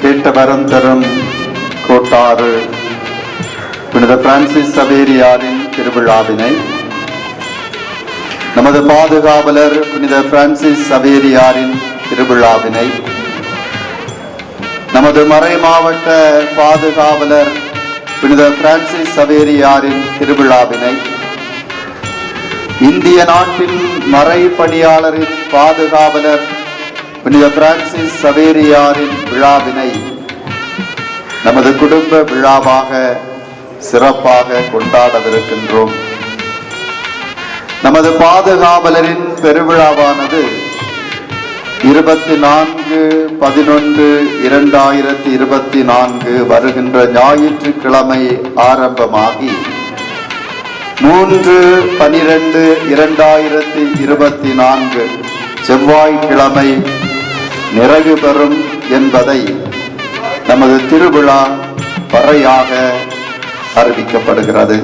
கேட்ட வரம் தரும் கோட்டாறு. புனித பிரான்சிஸ் சவேரியாரின் திருவிழாவினை நமது பாதுகாவலர் புனித பிரான்சிஸ் சவேரியாரின் திருவிழாவினை நமது மறை மாவட்ட பாதுகாவலர் புனித பிரான்சிஸ் சவேரியாரின் திருவிழாவினை இந்திய நாட்டின் மறை பணியாளரின் பாதுகாவலர் புனித பிரான்சிஸ் சவேரியாரின் விழாவினை நமது குடும்ப விழாவாக சிறப்பாக கொண்டாடவிருக்கின்றோம். நமது பாதுகாவலரின் பெருவிழாவானது இருபத்தி நான்கு பதினொன்று இரண்டாயிரத்தி இருபத்தி நான்கு வருகின்ற ஞாயிற்றுக்கிழமை ஆரம்பமாகி மூன்று பனிரெண்டு இரண்டாயிரத்தி இருபத்தி நான்கு செவ்வாய்க்கிழமை நிறைவு பெறும் என்பதை நமது திருவிழா பறையாக அறிவிக்கப்படுகிறது.